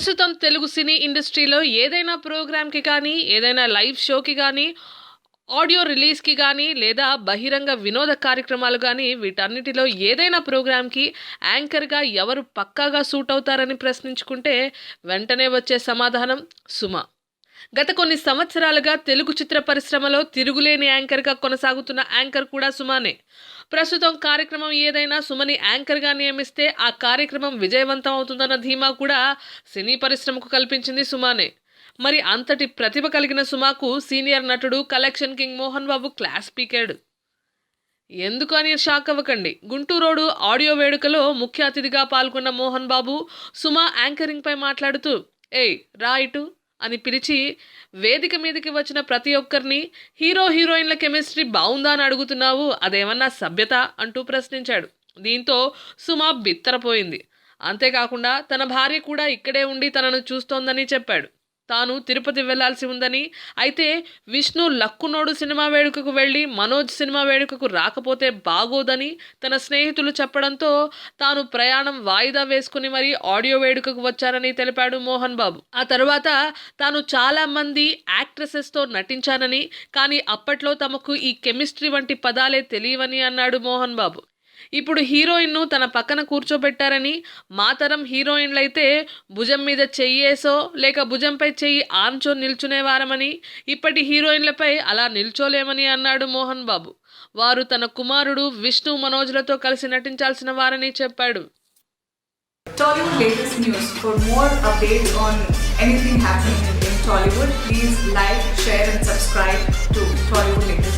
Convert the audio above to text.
ప్రస్తుతం తెలుగు సినీ ఇండస్ట్రీలో ఏదైనా ప్రోగ్రామ్కి కానీ ఏదైనా లైవ్ షోకి కానీ ఆడియో రిలీజ్కి కానీ లేదా బహిరంగ వినోద కార్యక్రమాలు కానీ వీటన్నిటిలో ఏదైనా ప్రోగ్రామ్కి యాంకర్గా ఎవరు పక్కాగా సూట్ అవుతారని ప్రశ్నించుకుంటే వెంటనే వచ్చే సమాధానం సుమ. గత కొన్ని సంవత్సరాలుగా తెలుగు చిత్ర పరిశ్రమలో తిరుగులేని యాంకర్గా కొనసాగుతున్న యాంకర్ కూడా సుమానే. ప్రస్తుతం కార్యక్రమం ఏదైనా సుమని యాంకర్గా నియమిస్తే ఆ కార్యక్రమం విజయవంతం అవుతుందన్న ధీమా కూడా సినీ పరిశ్రమకు కల్పించింది సుమానే. మరి అంతటి ప్రతిభ కలిగిన సుమాకు సీనియర్ నటుడు collection king Mohan Babu class పీకాడు. ఎందుకు అని షాక్ అవ్వకండి. గుంటూరోడు ఆడియో వేడుకలో ముఖ్య అతిథిగా పాల్గొన్న మోహన్ బాబు సుమా యాంకరింగ్పై మాట్లాడుతూ ఏయ్ రా ఇటు. అని పిలిచి వేదిక మీదకి వచ్చిన ప్రతి ఒక్కరిని హీరో హీరోయిన్ల కెమిస్ట్రీ బాగుందా అని అడుగుతున్నావు అదేమన్నా సభ్యత? అంటూ ప్రశ్నించాడు. దీంతో సుమ బిత్తరపోయింది. అంతేకాకుండా తన భార్య కూడా ఇక్కడే ఉండి తనను చూస్తోందని చెప్పాడు. తాను తిరుపతి వెళ్ళాల్సి ఉందని. అయితే విష్ణు లక్కునోడు సినిమా వేడుకకు వెళ్ళి మనోజ్ సినిమా వేడుకకు రాకపోతే బాగోదని తన స్నేహితులు చెప్పడంతో తాను ప్రయాణం వాయిదా వేసుకుని మరీ ఆడియో వేడుకకు వచ్చారని తెలిపాడు మోహన్ బాబు. ఆ తర్వాత తాను చాలా మంది యాక్ట్రెసెస్తో నటించానని కానీ అప్పట్లో తమకు ఈ కెమిస్ట్రీ వంటి పదాలే తెలియవని అన్నాడు మోహన్ బాబు. ఇప్పుడు హీరోయిన్ను తన పక్కన కూర్చోబెట్టారని మా తరం హీరోయిన్లైతే భుజం మీద చెయ్యేసో లేక భుజంపై చెయ్యి ఆంచో నిల్చునేవారమని ఇప్పటి హీరోయిన్లపై అలా నిల్చోలేమని అన్నాడు మోహన్ బాబు వారు తన కుమారుడు విష్ణు మనోజ్లతో కలిసి నటించాల్సిన వారని చెప్పాడు Tollywood latest news. For more updates on anything happening in Tollywood, please like, share, and subscribe to Tollywood latest.